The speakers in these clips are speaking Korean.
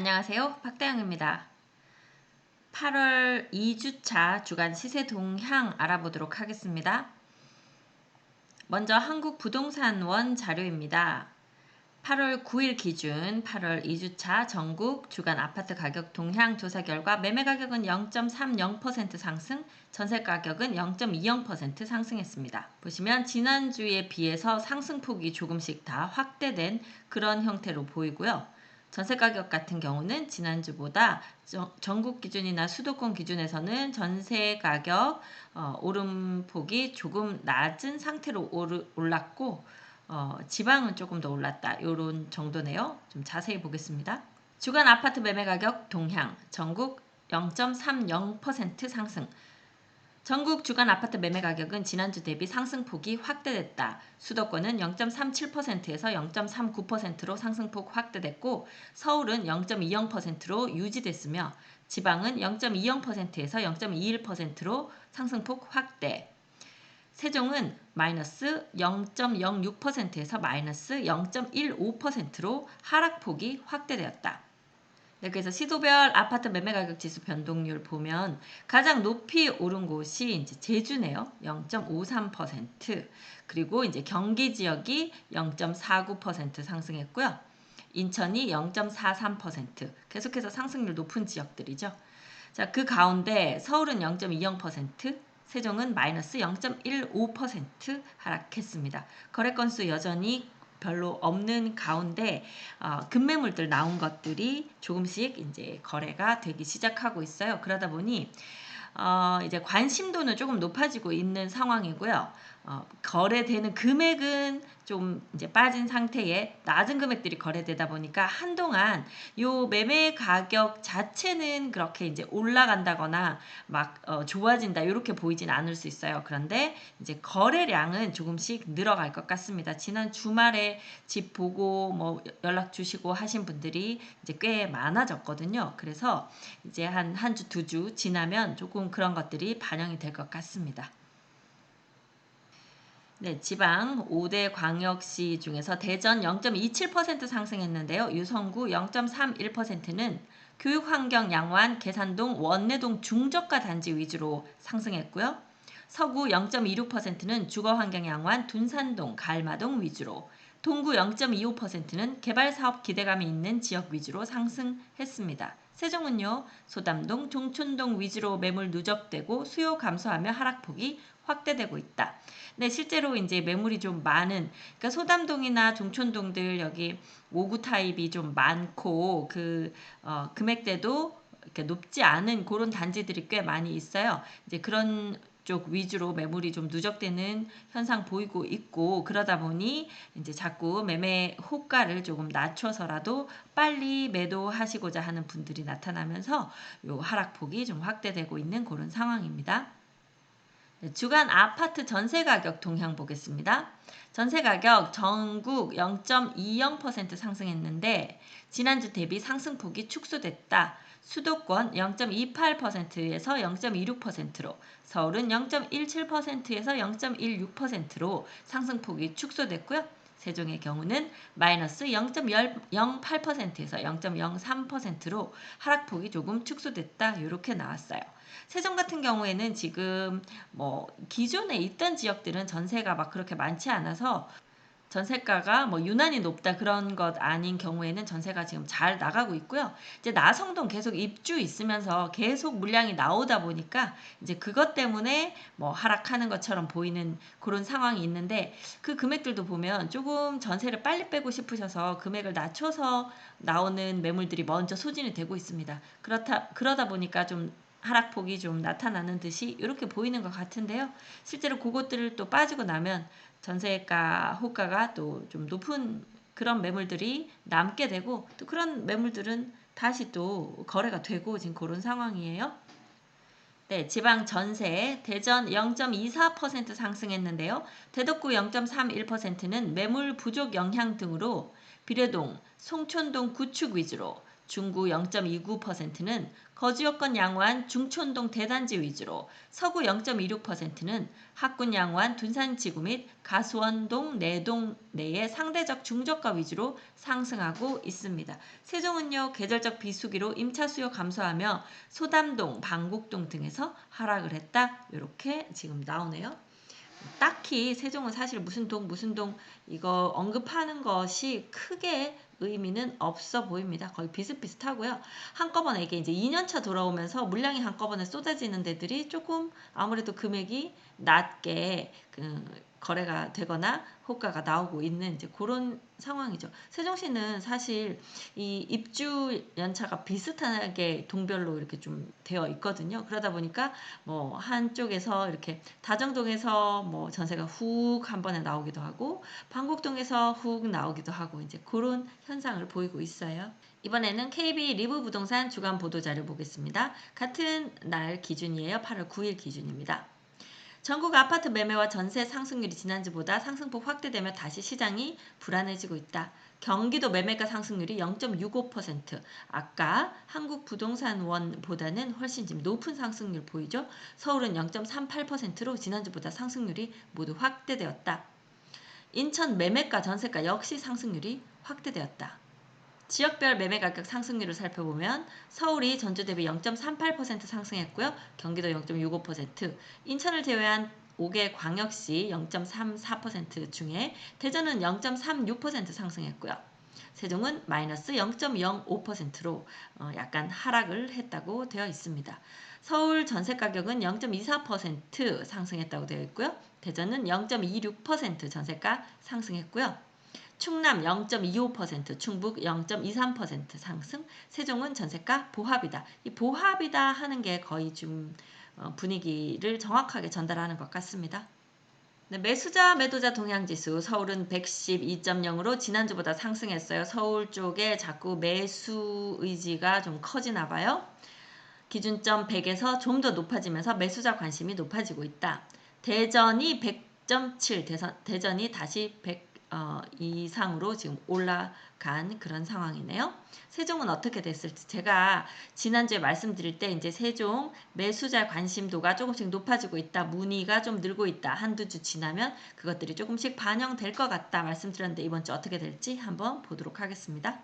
안녕하세요. 박다영입니다. 8월 2주차 주간 시세 동향 알아보도록 하겠습니다. 먼저 한국 부동산 원 자료입니다. 8월 9일 기준 8월 2주차 전국 주간 아파트 가격 동향 조사 결과 매매 가격은 0.30% 상승, 전세 가격은 0.20% 상승했습니다. 보시면 지난주에 비해서 상승폭이 조금씩 다 확대된 그런 형태로 보이고요. 전세 가격 같은 경우는 지난주보다 전국 기준이나 수도권 기준에서는 전세 가격 어, 오름폭이 조금 낮은 상태로 오르, 올랐고 어, 지방은 조금 더 올랐다. 이런 정도네요. 좀 자세히 보겠습니다. 주간 아파트 매매 가격 동향 전국 0.30% 상승 전국 주간 아파트 매매 가격은 지난주 대비 상승폭이 확대됐다. 수도권은 0.37%에서 0.39%로 상승폭 확대됐고 서울은 0.20%로 유지됐으며 지방은 0.20%에서 0.21%로 상승폭 확대. 세종은 마이너스 0.06%에서 마이너스 0.15%로 하락폭이 확대되었다. 네, 그래서 시도별 아파트 매매 가격 지수 변동률 보면 가장 높이 오른 곳이 이제 제주네요. 0.53%. 그리고 이제 경기 지역이 0.49% 상승했고요. 인천이 0.43%. 계속해서 상승률 높은 지역들이죠. 자, 그 가운데 서울은 0.20%, 세종은 마이너스 0.15% 하락했습니다. 거래 건수 여전히 별로 없는 가운데 어, 급매물들 나온 것들이 조금씩 이제 거래가 되기 시작하고 있어요. 그러다 보니 어, 이제 관심도는 조금 높아지고 있는 상황이고요. 어, 거래되는 금액은 좀 이제 빠진 상태에 낮은 금액들이 거래되다 보니까 한동안 요 매매 가격 자체는 그렇게 이제 올라간다거나 막 어, 좋아진다 이렇게 보이진 않을 수 있어요. 그런데 이제 거래량은 조금씩 늘어갈 것 같습니다. 지난 주말에 집 보고 뭐 연락 주시고 하신 분들이 이제 꽤 많아졌거든요. 그래서 이제 한 한 주 두주 지나면 조금 그런 것들이 반영이 될 것 같습니다. 네, 지방 5대 광역시 중에서 대전 0.27% 상승했는데요. 유성구 0.31%는 교육환경 양호한 계산동 원내동 중저가 단지 위주로 상승했고요. 서구 0.26%는 주거환경 양호한 둔산동, 갈마동 위주로 동구 0.25%는 개발사업 기대감이 있는 지역 위주로 상승했습니다. 세종은요, 소담동, 종촌동 위주로 매물 누적되고 수요 감소하며 하락폭이 확대되고 있다. 네, 실제로 이제 매물이 좀 많은, 그러니까 소담동이나 종촌동들 여기 5구 타입이 좀 많고 그 어, 금액대도 이렇게 높지 않은 그런 단지들이 꽤 많이 있어요. 이제 그런 쪽 위주로 매물이 좀 누적되는 현상 보이고 있고 그러다 보니 이제 자꾸 매매 호가를 조금 낮춰서라도 빨리 매도하시고자 하는 분들이 나타나면서 요 하락폭이 좀 확대되고 있는 그런 상황입니다. 네, 주간 아파트 전세 가격 동향 보겠습니다. 전세 가격 전국 0.20% 상승했는데 지난주 대비 상승폭이 축소됐다. 수도권 0.28%에서 0.26%로 서울은 0.17%에서 0.16%로 상승폭이 축소됐고요. 세종의 경우는 마이너스 0.08%에서 0.03%로 하락폭이 조금 축소됐다. 이렇게 나왔어요. 세종 같은 경우에는 지금 뭐 기존에 있던 지역들은 전세가 막 그렇게 많지 않아서 전세가가 뭐 유난히 높다 그런 것 아닌 경우에는 전세가 지금 잘 나가고 있고요. 이제 나성동 계속 입주 있으면서 계속 물량이 나오다 보니까 이제 그것 때문에 뭐 하락하는 것처럼 보이는 그런 상황이 있는데 그 금액들도 보면 조금 전세를 빨리 빼고 싶으셔서 금액을 낮춰서 나오는 매물들이 먼저 소진이 되고 있습니다. 그렇다 그러다 보니까 좀 하락폭이 좀 나타나는 듯이 이렇게 보이는 것 같은데요. 실제로 그것들을 또 빠지고 나면 전세가 호가가 또 좀 높은 그런 매물들이 남게 되고 또 그런 매물들은 다시 또 거래가 되고 지금 그런 상황이에요. 네, 지방 전세 대전 0.24% 상승했는데요. 대덕구 0.31%는 매물 부족 영향 등으로 비례동, 송촌동 구축 위주로 중구 0.29%는 거주 여건 양호한 중촌동 대단지 위주로 서구 0.26%는 학군 양호한 둔산지구 및 가수원동 내동 내의 상대적 중저가 위주로 상승하고 있습니다. 세종은요 계절적 비수기로 임차 수요 감소하며 소담동, 방곡동 등에서 하락을 했다. 이렇게 지금 나오네요. 딱히 세종은 사실 무슨 동 무슨 동 이거 언급하는 것이 크게 의미는 없어 보입니다. 거의 비슷비슷하고요. 한꺼번에 이게 이제 2년차 돌아오면서 물량이 한꺼번에 쏟아지는 데들이 조금 아무래도 금액이 낮게 그 거래가 되거나 호가가 나오고 있는 이제 그런 상황이죠. 세종시는 사실 이 입주 연차가 비슷하게 동별로 이렇게 좀 되어 있거든요. 그러다 보니까 뭐 한쪽에서 이렇게 다정동에서 뭐 전세가 훅 한 번에 나오기도 하고 방곡동에서 훅 나오기도 하고 이제 그런 현상을 보이고 있어요. 이번에는 KB 리브 부동산 주간 보도 자료 보겠습니다. 같은 날 기준이에요. 8월 9일 기준입니다. 전국 아파트 매매와 전세 상승률이 지난주보다 상승폭 확대되며 다시 시장이 불안해지고 있다. 경기도 매매가 상승률이 0.65% 아까 한국부동산원보다는 훨씬 좀 높은 상승률 보이죠? 서울은 0.38%로 지난주보다 상승률이 모두 확대되었다. 인천 매매가 전세가 역시 상승률이 확대되었다. 지역별 매매 가격 상승률을 살펴보면 서울이 전주 대비 0.38% 상승했고요. 경기도 0.65%, 인천을 제외한 5개 광역시 0.34% 중에 대전은 0.36% 상승했고요. 세종은 마이너스 0.05%로 어, 약간 하락을 했다고 되어 있습니다. 서울 전세 가격은 0.24% 상승했다고 되어 있고요. 대전은 0.26% 전세가 상승했고요. 충남 0.25%, 충북 0.23% 상승, 세종은 전세가 보합이다. 이 보합이다 하는 게 거의 좀 어, 분위기를 정확하게 전달하는 것 같습니다. 네, 매수자 매도자 동향지수 서울은 112.0으로 지난주보다 상승했어요. 서울 쪽에 자꾸 매수 의지가 좀 커지나 봐요. 기준점 100에서 좀 더 높아지면서 매수자 관심이 높아지고 있다. 대전이 100.7, 대선, 대전이 다시 100 어, 이상으로 지금 올라간 그런 상황이네요. 세종은 어떻게 됐을지 제가 지난주에 말씀드릴 때 이제 세종 매수자 관심도가 조금씩 높아지고 있다. 문의가 좀 늘고 있다. 한두 주 지나면 그것들이 조금씩 반영될 것 같다 말씀드렸는데 이번 주 어떻게 될지 한번 보도록 하겠습니다.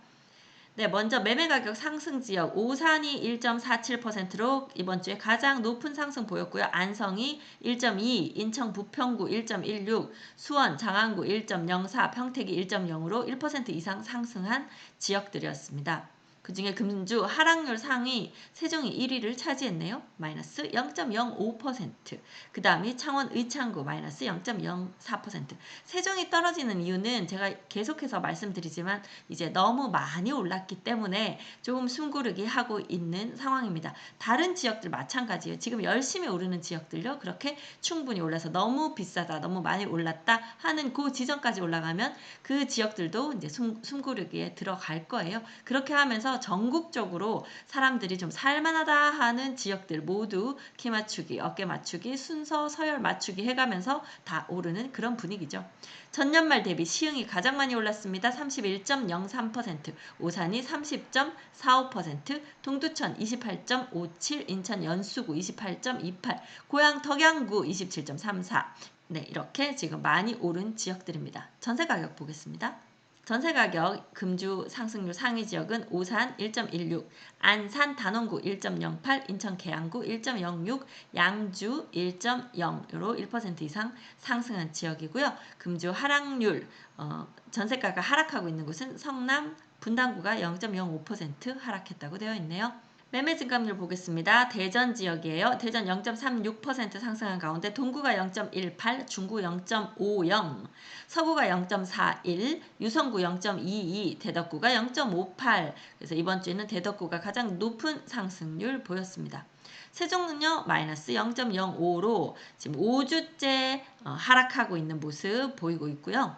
네, 먼저 매매 가격 상승 지역 오산이 1.47%로 이번 주에 가장 높은 상승 보였고요. 안성이 1.2, 인천 부평구 1.16, 수원 장안구 1.04, 평택이 1.0으로 1% 이상 상승한 지역들이었습니다. 그 중에 금주 하락률 상위 세종이 1위를 차지했네요. 마이너스 0.05%. 그 다음이 창원 의창구 마이너스 0.04%. 세종이 떨어지는 이유는 제가 계속해서 말씀드리지만 이제 너무 많이 올랐기 때문에 조금 숨고르기 하고 있는 상황입니다. 다른 지역들 마찬가지예요. 지금 열심히 오르는 지역들요. 그렇게 충분히 올라서 너무 비싸다, 너무 많이 올랐다 하는 그 지점까지 올라가면 그 지역들도 이제 숨, 숨고르기에 들어갈 거예요. 그렇게 하면서 전국적으로 사람들이 좀 살만하다 하는 지역들 모두 키 맞추기, 어깨 맞추기, 순서 서열 맞추기 해가면서 다 오르는 그런 분위기죠. 전년 말 대비 시흥이 가장 많이 올랐습니다. 31.03%, 오산이 30.45%, 동두천 28.57, 인천 연수구 28.28, 고양 덕양구 27.34. 네, 이렇게 지금 많이 오른 지역들입니다. 전세 가격 보겠습니다. 전세 가격 금주 상승률 상위 지역은 오산 1.16, 안산 단원구 1.08, 인천 계양구 1.06, 양주 1.0으로 1% 이상 상승한 지역이고요. 금주 하락률 어, 전세가가 하락하고 있는 곳은 성남 분당구가 0.05% 하락했다고 되어 있네요. 매매 증감률 보겠습니다. 대전 지역이에요. 대전 0.36% 상승한 가운데 동구가 0.18, 중구 0.50, 서구가 0.41, 유성구 0.22, 대덕구가 0.58. 그래서 이번 주에는 대덕구가 가장 높은 상승률 보였습니다. 세종은요 마이너스 0.05로 지금 5주째 어, 하락하고 있는 모습 보이고 있고요.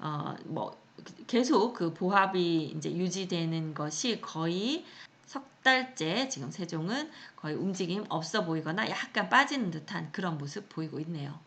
어, 뭐 계속 그 보합이 이제 유지되는 것이 거의 석 달째 지금 세종은 거의 움직임 없어 보이거나 약간 빠지는 듯한 그런 모습 보이고 있네요.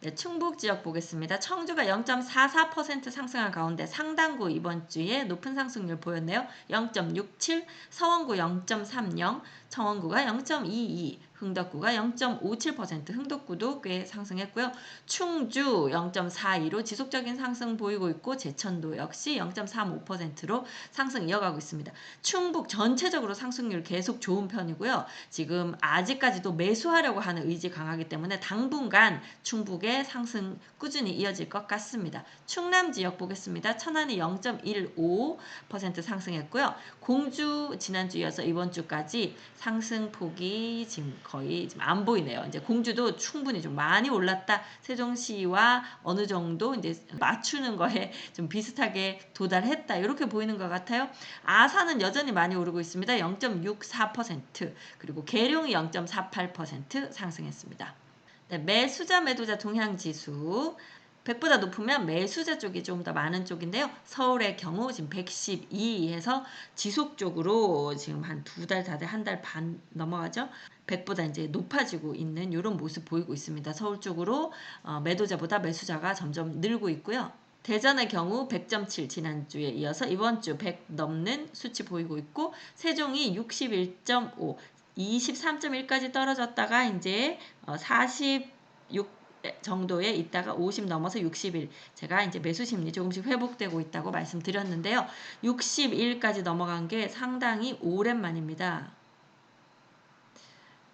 네, 충북 지역 보겠습니다. 청주가 0.44% 상승한 가운데 상당구 이번 주에 높은 상승률 보였네요. 0.67, 서원구 0.30, 청원구가 0.22, 흥덕구가 0.57%, 흥덕구도 꽤 상승했고요. 충주 0.42로 지속적인 상승 보이고 있고 제천도 역시 0.35%로 상승 이어가고 있습니다. 충북 전체적으로 상승률 계속 좋은 편이고요. 지금 아직까지도 매수하려고 하는 의지 강하기 때문에 당분간 충북의 상승 꾸준히 이어질 것 같습니다. 충남 지역 보겠습니다. 천안이 0.15% 상승했고요. 공주 지난주 이어서 이번 주까지 상승폭이 지금 거의 지금 안 보이네요. 이제 공주도 충분히 좀 많이 올랐다. 세종시와 어느 정도 이제 맞추는 거에 좀 비슷하게 도달했다. 이렇게 보이는 것 같아요. 아산은 여전히 많이 오르고 있습니다. 0.64% 그리고 계룡이 0.48% 상승했습니다. 네, 매수자 매도자 동향 지수 100보다 높으면 매수자 쪽이 좀더 많은 쪽인데요. 서울의 경우 지금 112에서 지속적으로 지금 한 두 달, 다 돼, 한달 반 넘어가죠. 100보다 이제 높아지고 있는 이런 모습 보이고 있습니다. 서울 쪽으로 어, 매도자보다 매수자가 점점 늘고 있고요. 대전의 경우 100.7 지난주에 이어서 이번 주 100 넘는 수치 보이고 있고 세종이 61.5 23.1까지 떨어졌다가 이제 46 어, 정도에 있다가 50 넘어서 61 제가 이제 매수 심리 조금씩 회복되고 있다고 말씀드렸는데요. 61까지 넘어간 게 상당히 오랜만입니다.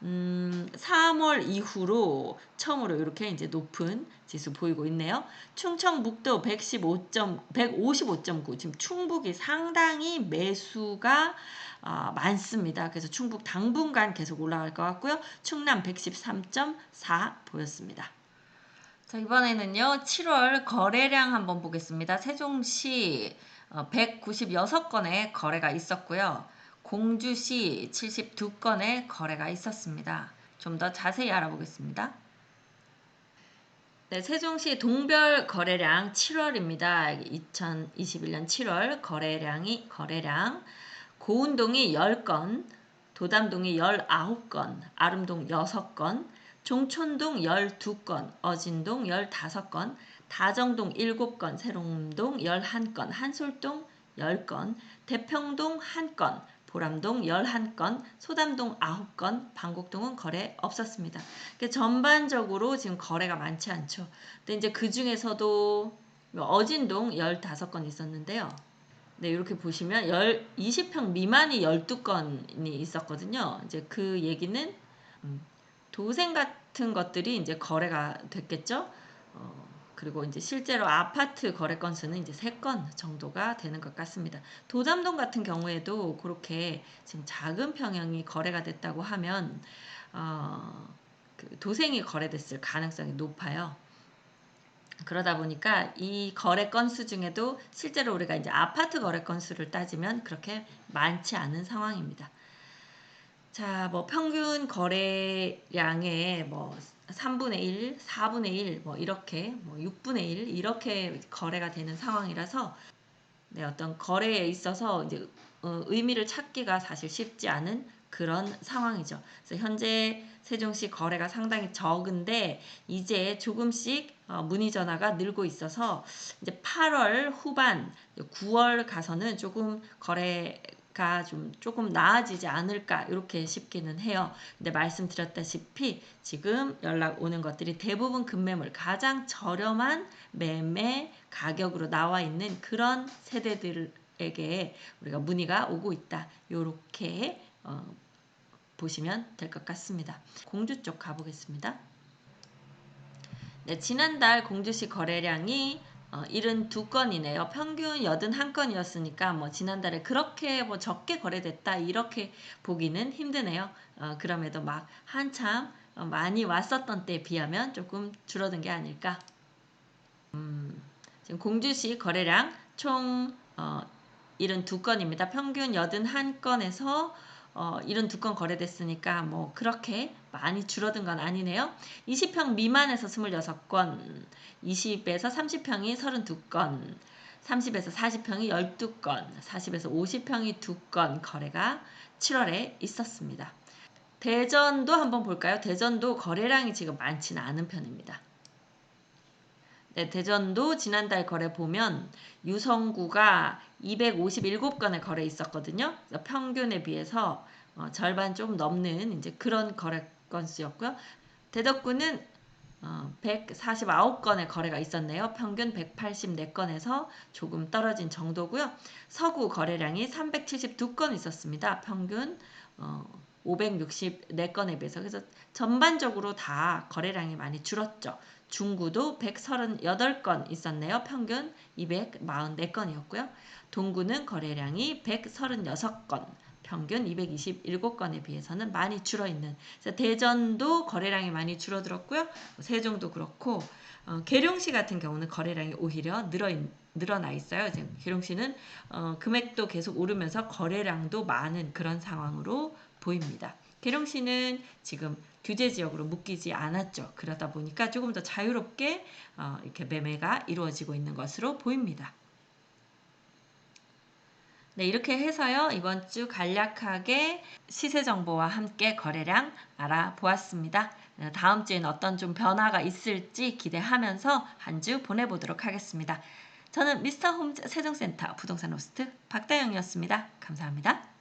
음, 3월 이후로 처음으로 이렇게 이제 높은 지수 보이고 있네요. 충청북도 115. 155.9 지금 충북이 상당히 매수가 어, 많습니다. 그래서 충북 당분간 계속 올라갈 것 같고요. 충남 113.4 보였습니다. 자, 이번에는요. 7월 거래량 한번 보겠습니다. 세종시 196건의 어, 거래가 있었고요. 공주시 72건의 거래가 있었습니다. 좀 더 자세히 알아보겠습니다. 네, 세종시 동별 거래량 7월입니다. 2021년 7월 거래량이 거래량 고운동이 10건, 도담동이 19건, 아름동 6건, 종촌동 12건, 어진동 15건, 다정동 7건, 세롱동 11건, 한솔동 10건, 대평동 1건, 보람동 11건, 소담동 9건, 방곡동은 거래 없었습니다. 그러니까 전반적으로 지금 거래가 많지 않죠. 근데 이제 그 중에서도 어진동 15건 있었는데요. 네, 이렇게 보시면 20평 미만이 12건이 있었거든요. 이제 그 얘기는 음, 도생 같은 것들이 이제 거래가 됐겠죠. 어, 그리고 이제 실제로 아파트 거래 건수는 이제 3건 정도가 되는 것 같습니다. 도담동 같은 경우에도 그렇게 지금 작은 평형이 거래가 됐다고 하면 어, 그 도생이 거래됐을 가능성이 높아요. 그러다 보니까 이 거래 건수 중에도 실제로 우리가 이제 아파트 거래 건수를 따지면 그렇게 많지 않은 상황입니다. 자, 뭐 평균 거래량의 뭐 3분의 1, 4분의 1, 뭐 이렇게 뭐 6분의 1 이렇게 거래가 되는 상황이라서 네, 어떤 거래에 있어서 이제 어, 의미를 찾기가 사실 쉽지 않은 그런 상황이죠. 그래서 현재 세종시 거래가 상당히 적은데 이제 조금씩 어, 문의 전화가 늘고 있어서 이제 8월 후반, 9월 가서는 조금 거래 좀 조금 나아지지 않을까 이렇게 싶기는 해요. 근데 말씀드렸다시피 지금 연락 오는 것들이 대부분 급매물 가장 저렴한 매매 가격으로 나와 있는 그런 세대들에게 우리가 문의가 오고 있다. 이렇게 어, 보시면 될 것 같습니다. 공주 쪽 가보겠습니다. 네, 지난달 공주시 거래량이 어, 72건이네요. 평균 81건이었으니까 뭐 지난달에 그렇게 뭐 적게 거래됐다 이렇게 보기는 힘드네요. 어, 그럼에도 막 한참 어, 많이 왔었던 때에 비하면 조금 줄어든 게 아닐까. 음, 지금 공주시 거래량 총 어, 72건입니다. 평균 81건에서 어, 이런 두건 거래됐으니까 뭐 그렇게 많이 줄어든 건 아니네요. 20평 미만에서 26건, 20에서 30평이 32건, 30에서 40평이 12건, 40에서 50평이 2건 거래가 7월에 있었습니다. 대전도 한번 볼까요? 대전도 거래량이 지금 많지는 않은 편입니다. 네, 대전도 지난달 거래 보면 유성구가 257건의 거래 있었거든요. 평균에 비해서 어, 절반 좀 넘는 이제 그런 거래 건수였고요. 대덕구는 어, 149건의 거래가 있었네요. 평균 184건에서 조금 떨어진 정도고요. 서구 거래량이 372건 있었습니다. 평균 어, 564건에 비해서 그래서 전반적으로 다 거래량이 많이 줄었죠. 중구도 138건 있었네요. 평균 244건이었고요. 동구는 거래량이 136건, 평균 227건에 비해서는 많이 줄어 있는. 대전도 거래량이 많이 줄어들었고요. 세종도 그렇고 어, 계룡시 같은 경우는 거래량이 오히려 늘어 있, 늘어나 있어요. 이제 계룡시는 어, 금액도 계속 오르면서 거래량도 많은 그런 상황으로 보입니다. 계룡시는 지금 규제 지역으로 묶이지 않았죠. 그러다 보니까 조금 더 자유롭게 어, 이렇게 매매가 이루어지고 있는 것으로 보입니다. 네, 이렇게 해서요. 이번 주 간략하게 시세 정보와 함께 거래량 알아보았습니다. 네, 다음 주엔 어떤 좀 변화가 있을지 기대하면서 한 주 보내보도록 하겠습니다. 저는 미스터 홈 세종센터 부동산 호스트 박다영이었습니다. 감사합니다.